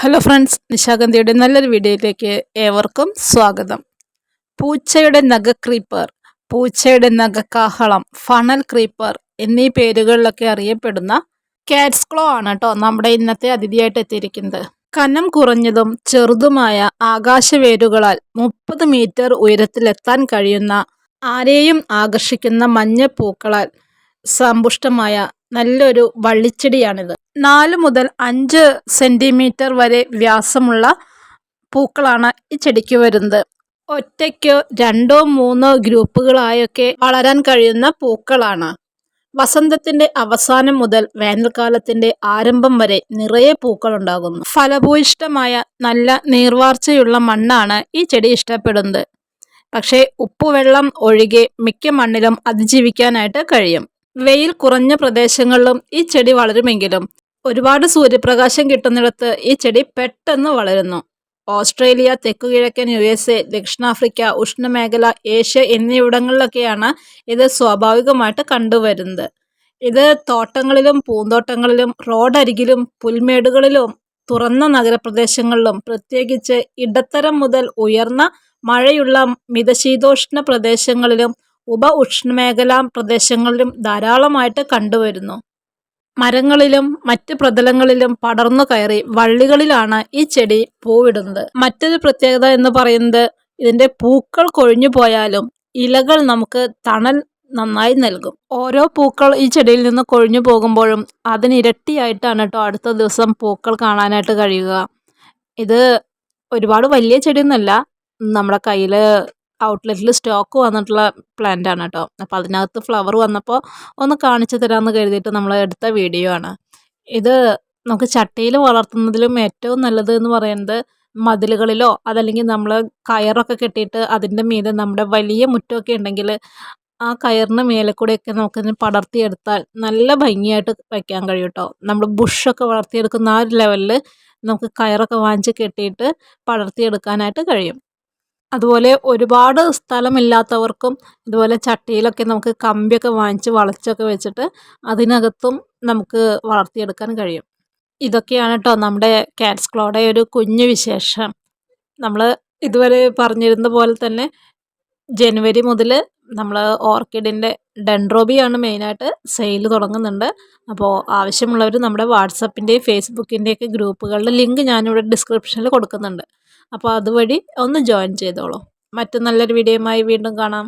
Hello friends നിശാഗന്ധിയുടെ നല്ലൊരു വീഡിയോയിലേക്ക് ഏവർക്കും സ്വാഗതം. പൂച്ചയുടെ നഗ ക്രീപ്പർ പൂച്ചയുടെ നഗക്കാഹളം ഫണൽ ക്രീപ്പർ എന്നീ പേരുകളിലൊക്കെ അറിയപ്പെടുന്ന കാറ്റ്സ് ക്ലോ ആണ് കേട്ടോ നമ്മുടെ ഇന്നത്തെ അതിഥിയായിട്ട് എത്തിയിരിക്കുന്നത്. കനം കുറഞ്ഞതും ചെറുതുമായ ആകാശവേരുകളാൽ മുപ്പത് മീറ്റർ ഉയരത്തിലെത്താൻ കഴിയുന്ന ആരെയും ആകർഷിക്കുന്ന മഞ്ഞ പൂക്കളാൽ സമ്പുഷ്ടമായ നല്ലൊരു വള്ളിച്ചെടിയാണിത്. നാല് മുതൽ അഞ്ച് സെന്റിമീറ്റർ വരെ വ്യാസമുള്ള പൂക്കളാണ് ഈ ചെടിക്ക് വരുന്നത്. ഒറ്റയ്ക്കോ രണ്ടോ മൂന്നോ ഗ്രൂപ്പുകളായൊക്കെ വളരാൻ കഴിയുന്ന പൂക്കളാണ്. വസന്തത്തിന്റെ അവസാനം മുതൽ വേനൽക്കാലത്തിന്റെ ആരംഭം വരെ നിറയെ പൂക്കൾ ഉണ്ടാകുന്നു ഫലഭൂയിഷ്ടമായ നല്ല നീർവാർച്ചയുള്ള മണ്ണാണ് ഈ ചെടി ഇഷ്ടപ്പെടുന്നത്. പക്ഷേ ഉപ്പുവെള്ളം ഒഴികെ മിക്ക മണ്ണിലും അതിജീവിക്കാനായിട്ട് കഴിയും. വെയിൽ കുറഞ്ഞ പ്രദേശങ്ങളിലും ഈ ചെടി വളരുമെങ്കിലും ഒരുപാട് സൂര്യപ്രകാശം കിട്ടുന്നിടത്ത് ഈ ചെടി പെട്ടെന്ന് വളരുന്നു. ഓസ്ട്രേലിയ തെക്കുകിഴക്കൻ യു എസ് എ ദക്ഷിണാഫ്രിക്ക ഉഷ്ണമേഖല ഏഷ്യ എന്നിവിടങ്ങളിലൊക്കെയാണ് ഇത് സ്വാഭാവികമായിട്ട് കണ്ടുവരുന്നത്. ഇത് തോട്ടങ്ങളിലും പൂന്തോട്ടങ്ങളിലും റോഡരികിലും പുൽമേടുകളിലും തുറന്ന നഗരപ്രദേശങ്ങളിലും പ്രത്യേകിച്ച് ഇടത്തരം മുതൽ ഉയർന്ന മഴയുള്ള മിതശീതോഷ്ണ പ്രദേശങ്ങളിലും ഉപ ഉഷ്ണമേഖലാ പ്രദേശങ്ങളിലും ധാരാളമായിട്ട് കണ്ടുവരുന്നു. മരങ്ങളിലും മറ്റ് പ്രതലങ്ങളിലും പടർന്നു കയറി വള്ളികളിലാണ് ഈ ചെടി പൂവിടുന്നത്. മറ്റൊരു പ്രത്യേകത എന്ന് പറയുന്നത് ഇതിന്റെ പൂക്കൾ കൊഴിഞ്ഞു പോയാലും ഇലകൾ നമുക്ക് തണൽ നന്നായി നൽകും. ഓരോ പൂക്കൾ ഈ ചെടിയിൽ നിന്ന് കൊഴിഞ്ഞു പോകുമ്പോഴും അതിന് ഇരട്ടിയായിട്ടാണ് കേട്ടോ അടുത്ത ദിവസം പൂക്കൾ കാണാനായിട്ട് കഴിയുക. ഇത് ഒരുപാട് വലിയ ചെടിയൊന്നുമല്ല. നമ്മുടെ കയ്യിൽ ഔട്ട്ലെറ്റിൽ സ്റ്റോക്ക് വന്നിട്ടുള്ള പ്ലാന്റ് ആണ് കേട്ടോ. അപ്പോൾ അതിനകത്ത് ഫ്ലവർ വന്നപ്പോൾ ഒന്ന് കാണിച്ചു തരാമെന്ന് കരുതിയിട്ട് നമ്മൾ എടുത്ത വീഡിയോ ആണ്. ഇത് നമുക്ക് ചട്ടിയിൽ വളർത്തുന്നതിലും ഏറ്റവും നല്ലത് എന്ന് പറയുന്നത് മതിലുകളിലോ അതല്ലെങ്കിൽ നമ്മൾ കയറൊക്കെ കെട്ടിയിട്ട് അതിന്റെ മീതെ നമ്മുടെ വലിയ മുറ്റമൊക്കെ ഉണ്ടെങ്കിൽ ആ കയറിന് മേലെ കൂടെയൊക്കെ നമുക്കതിന് പടർത്തിയെടുത്താൽ നല്ല ഭംഗിയായിട്ട് വയ്ക്കാൻ കഴിയും കേട്ടോ. നമ്മൾ ബുഷൊക്കെ വളർത്തിയെടുക്കുന്ന ആ ഒരു ലെവലിൽ നമുക്ക് കയറൊക്കെ വാങ്ങിച്ച് കെട്ടിയിട്ട് പടർത്തിയെടുക്കാനായിട്ട് കഴിയും. അതുപോലെ ഒരുപാട് സ്ഥലമില്ലാത്തവർക്കും ഇതുപോലെ ചട്ടിയിലൊക്കെ നമുക്ക് കമ്പിയൊക്കെ വാങ്ങിച്ച് വളച്ചൊക്കെ വെച്ചിട്ട് അതിനകത്തും നമുക്ക് വളർത്തിയെടുക്കാൻ കഴിയും. ഇതൊക്കെയാണ് കേട്ടോ നമ്മുടെ കാറ്റ്സ് ക്ലോയുടെ ഒരു കുഞ്ഞു വിശേഷം. നമ്മൾ ഇതുവരെ പറഞ്ഞിരുന്ന പോലെ തന്നെ ജനുവരി മുതൽ നമ്മൾ ഓർക്കിഡിന്റെ ഡെൻഡ്രോബിയാണ് മെയിനായിട്ട് സെയിൽ തുടങ്ങുന്നുണ്ട്. അപ്പോൾ ആവശ്യമുള്ളവർ നമ്മുടെ വാട്സപ്പിന്റെയും ഫേസ്ബുക്കിന്റെയൊക്കെ ഗ്രൂപ്പുകളുടെ ലിങ്ക് ഞാനിവിടെ ഡിസ്ക്രിപ്ഷനിൽ കൊടുക്കുന്നുണ്ട്. അപ്പോൾ അതുവഴി ഒന്ന് ജോയിൻ ചെയ്തോളൂ. മറ്റു നല്ലൊരു വീഡിയോയുമായി വീണ്ടും കാണാം.